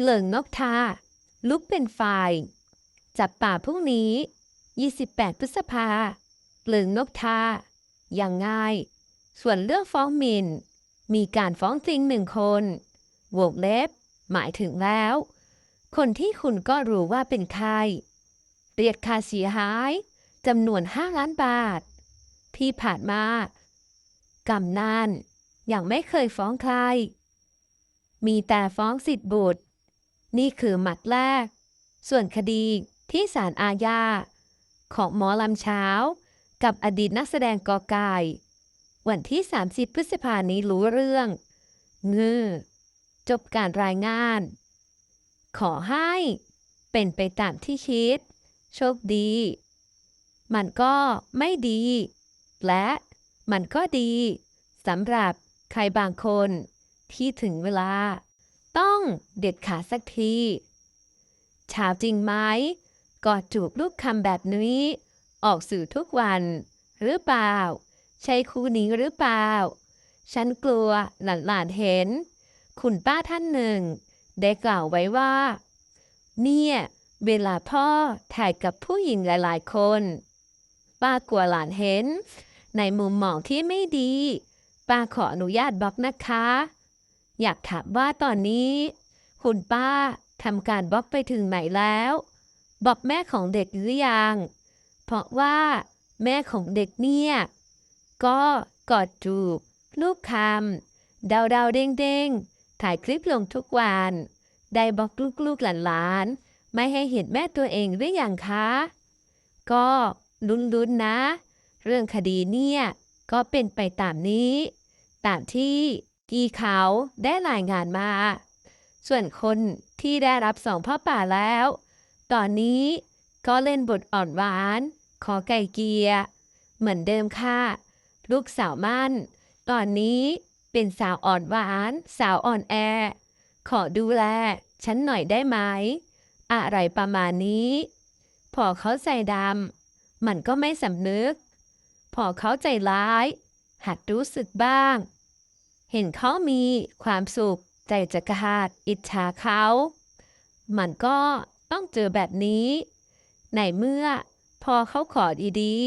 เหลิงนกทา ลุกเป็นไฟจับป่าพรุ่งนี้ 28 พฤษภาเหลิงนกทา อย่างง่าย ส่วนเรื่องฟ้องหมินมีการฟ้องจริงหนึ่งคนวงเล็บ หมายถึงแล้ว คนที่คุณก็รู้ว่าเป็นใคร เรียกค่าเสียหายจำนวน 5 ล้านบาท ที่ผ่านมากำนันยังไม่เคยฟ้องใคร มีแต่ฟ้องสิทธิบุตร นี่คือหมัดแรก ส่วนคดีที่ศาลอาญา ของหมอลำเช้า กับอดีตนักแสดงกอไก่วันที่ 30 พฤษภานี้รู้เรื่องเงือจบการรายงาน ขอให้เป็นไปตามที่คิด โชคดี มันก็ไม่ดี และมันก็ดีสำหรับใครบางคนที่ถึงเวลา ต้องเด็ดขาดสักทีช้าจริงไหมก็จูบลูกคำแบบนี้ ออกสื่อทุกวัน หรือเปล่า ใช่คู่นี้หรือเปล่า ฉันกลัวหลานๆเห็น คุณป้าท่านหนึ่ง ได้กล่าวไว้ว่า เนี่ย เวลาพ่อถ่ายกับผู้หญิงหลายๆ คน ป้ากลัวหลานเห็น ในมุมมองที่ไม่ดี ป้าขออนุญาตบล็อกนะคะ อยากถามว่าตอนนี้ คุณป้าทำการบล็อกไปถึงไหนแล้วบอกแม่ของเด็กหรือยัง เพราะว่าแม่ของเด็กเนี่ย ก็กอดจูบลูกคำดาวดาวเด้งเด้งถ่ายคลิปลงทุกวัน ได้บอกลูกๆหลานๆ ไม่ให้เห็นแม่ตัวเองหรือยังคะ ก็ลุ้นๆนะ เรื่องคดีเนี่ย ก็เป็นไปตามนี้ ตามที่ ที่เขาได้รายงานมา ส่วนคนที่ได้รับสองพ่อป่าแล้ว ตอนนี้ก็เล่นบทอ่อนหวาน ขอไก่เกียเหมือนเดิมค่ะ ลูกสาวมั่น ตอนนี้เป็นสาวอ่อนหวาน สาวอ่อนแอ ขอดูแล ฉันหน่อยได้ไหม อะไรประมาณนี้ พอเขาใจดำมันก็ไม่สำนึก พอเขาใจร้าย หัดรู้สึกบ้าง เห็นเขามีความสุขใจจะขาดอิจฉาเขา มันก็ต้องเจอแบบนี้ ในเมื่อพอเขาขอดี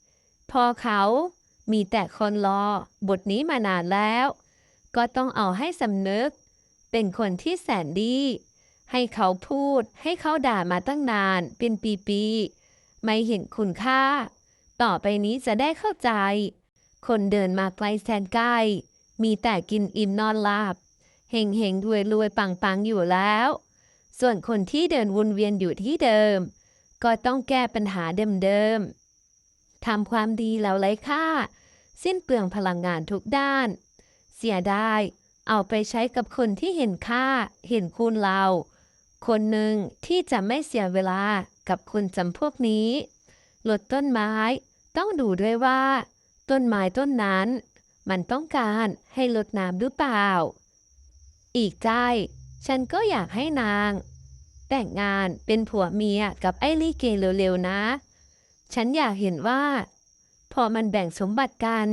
ๆ พอเขามีแต่คนรอบทนี้มานานแล้ว ก็ต้องเอาให้สำนึก เป็นคนที่แสนดี ให้เขาพูดให้เขาด่ามาตั้งนานเป็นปีๆ ไม่เห็นคุณค่า ต่อไปนี้จะได้เข้าใจ คนเดินมาไกลแสนใกล มีแต่กินอิ่มนอนหลับเฮงเฮงรวยรวยปังปังอยู่แล้ว ส่วนคนที่เดินวนเวียนอยู่ที่เดิม ก็ต้องแก้ปัญหาเดิมๆทำความดีแล้วไร้ค่า สิ้นเปลืองพลังงานทุกด้าน เสียดายเอาไปใช้กับคนที่เห็นค่า เห็นคุณเรา คนหนึ่งที่จะไม่เสียเวลากับคนจำพวกนี้ลดต้นไม้ ต้องดูด้วยว่า ต้นไม้ต้นนั้น มันต้องการให้ลดน้ำหรือเปล่า อีกใจ ฉันก็อยากให้นาง แต่งงานเป็นผัวเมียกับไอ้ลี่เกเร็วๆนะ ฉันอยากเห็นว่า พอมันแบ่งสมบัติกัน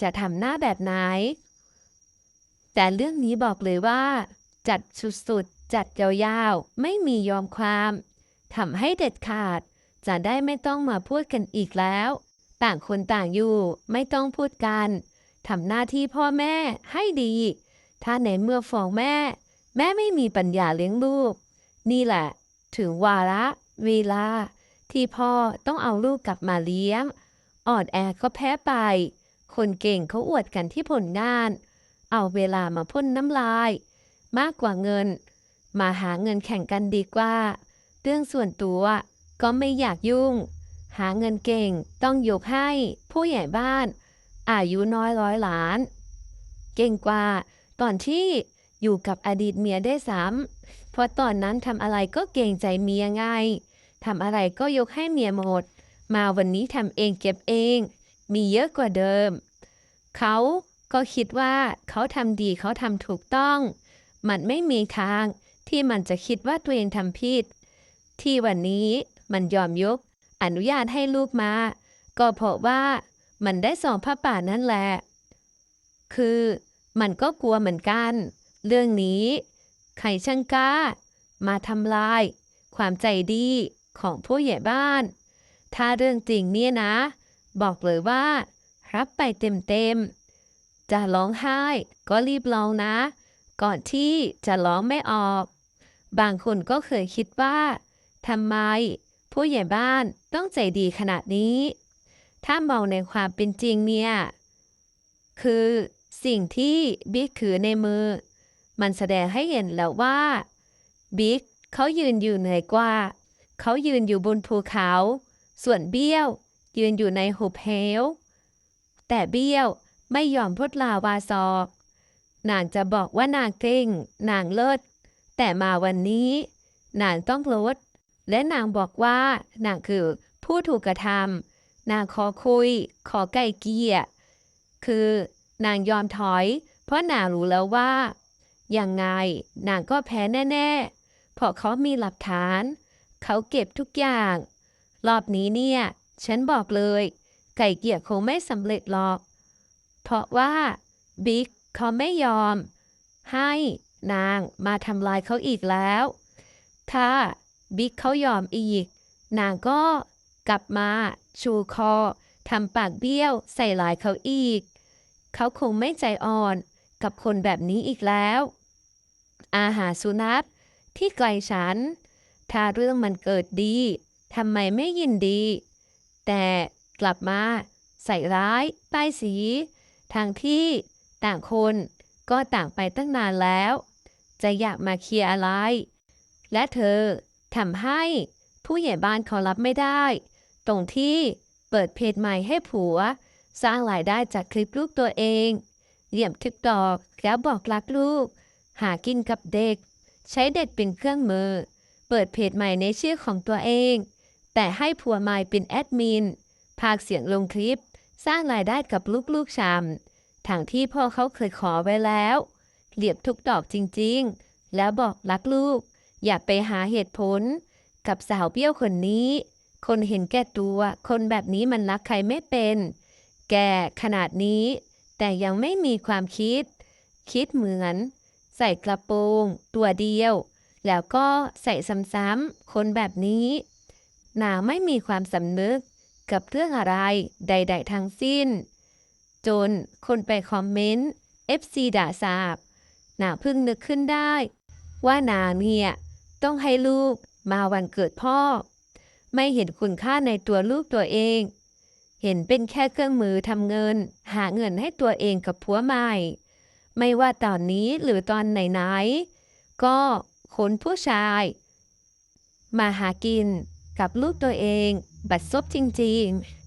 จะทำหน้าแบบไหน แต่เรื่องนี้บอกเลยว่า จัดสุดๆ จัดยาวๆ ไม่มียอมความทำให้เด็ดขาด จะได้ไม่ต้องมาพูดกันอีกแล้ว ต่างคนต่างอยู่ไม่ต้องพูดกัน ทำหน้าที่พ่อแม่ให้ดี ถ้าในเมื่อฟ้องแม่ แม่ไม่มีปัญญาเลี้ยงลูก นี่แหละ ถึงวาระเวลา ที่พ่อต้องเอาลูกกลับมาเลี้ยง ออนแอก็แพ้ไป คนเก่งเขาอวดกันที่ผลงาน เอาเวลามาพ่นน้ำลาย มากกว่าเงิน มาหาเงินแข่งกันดีกว่า เรื่องส่วนตัวก็ไม่อยากยุ่ง หาเงินเก่งต้องยกให้ผู้ใหญ่บ้าน อายุน้อยร้อยล้าน เก่งกว่า ตอนที่อยู่กับอดีตเมียได้ซ้ำเพราะตอนนั้นทำอะไรก็เกรงใจเมียไงทำอะไรก็ยกให้เมียหมด มาวันนี้ทำเองเก็บเอง มีเยอะกว่าเดิม เขาก็คิดว่าเขาทำดีเขาทำถูกต้อง มันไม่มีทางที่มันจะคิดว่าตัวเองทำผิด ที่วันนี้มันยอมยกอนุญาตให้ลูกมา ก็เพราะว่า มันได้สองผ้าป่านั่นแหละ คือมันก็กลัวเหมือนกัน เรื่องนี้ ใครช่างกล้า มาทำลาย ความใจดีของผู้ใหญ่บ้าน ถ้าเรื่องจริงเนี่ยนะ บอกเลยว่า รับไปเต็มๆ จะร้องไห้ก็รีบร้องนะ ก่อนที่จะร้องไม่ออก บางคนก็เคยคิดว่าทำไม ผู้ใหญ่บ้านต้องใจดีขนาดนี้ ถ้ามองในความเป็นจริงเนี่ย คือสิ่งที่บิ๊กถือในมือ มันแสดงให้เห็นแล้วว่าบิ๊กเขายืนอยู่เหนือกว่า เขายืนอยู่บนภูเขา ส่วนเบี้ยว ยืนอยู่ในหุบเหว แต่เบี้ยวไม่ยอมพูดลาวาซอกนางจะบอกว่านางเก่ง นางเลิศ แต่มาวันนี้ นางต้องลด และนางบอกว่านางคือผู้ถูกกระทำ นางขอคุย ขอไก่เกลี่ยคือนางยอมถอย เพราะนางรู้แล้วว่ายังไงนางก็แพ้แน่ ๆ เพราะเขามีหลักฐาน เขาเก็บทุกอย่าง รอบนี้เนี่ย ฉันบอกเลย ไก่เกลี่ยคงไม่สำเร็จหรอก เพราะว่าบิ๊กเขาไม่ยอม ให้นางมาทำลายเขาอีกแล้ว ถ้าบิ๊กเขายอมอีก นางก็ กลับมา ชูคอทำปากเบี้ยว ใส่ลายเขาอีก เขาคงไม่ใจอ่อนกับคนแบบนี้อีกแล้ว อาหารสุนัขที่ไกลฉัน ถ้าเรื่องมันเกิดดีทำไมไม่ยินดี แต่กลับมา ใส่ร้ายป้ายสี ทางที่ต่างคนก็ต่างไปตั้งนานแล้ว จะอยากมาเคลียร์อะไร และเธอทำให้ผู้ใหญ่บ้านเขารับไม่ได้ ตรงที่เปิดเพจใหม่ให้ผัว สร้างรายได้จากคลิปลูกตัวเอง เยี่ยมทิกตอกแล้วบอกรักลูก หากินกับเด็ก ใช้เด็กเป็นเครื่องมือ เปิดเพจใหม่ในชื่อของตัวเอง แต่ให้ผัวใหม่เป็นแอดมิน พากเสียงลงคลิป สร้างรายได้กับลูกๆชำทางที่พ่อเขาเคยขอไว้แล้วเหลียบทุกดอกจริงๆ แล้วบอกรักลูก อย่าไปหาเหตุผล กับสาวเบี้ยวคนนี้ คนเห็นแก่ตัว คนแบบนี้มันรักใครไม่เป็น แก่ขนาดนี้ แต่ยังไม่มีความคิด คิดเหมือน ใส่กระโปรงตัวเดียว แล้วก็ใส่ซ้ำๆคนแบบนี้นาไม่มีความสำนึกกับเรื่องอะไรใด ๆ ทั้งสิ้น จนคนไปคอมเมนต์ FC ด่าสาบนาเพิ่งนึกขึ้นได้ ว่านาเนี่ย ต้องให้ลูกมาวันเกิดพ่อ ไม่เห็นคุณค่าในตัวลูกตัวเอง เห็นเป็นแค่เครื่องมือทำเงิน หาเงินให้ตัวเองกับผัวใหม่ ไม่ว่าตอนนี้หรือตอนไหนๆก็คนผู้ชาย มาหากินกับลูกตัวเอง บัดซบจริงๆ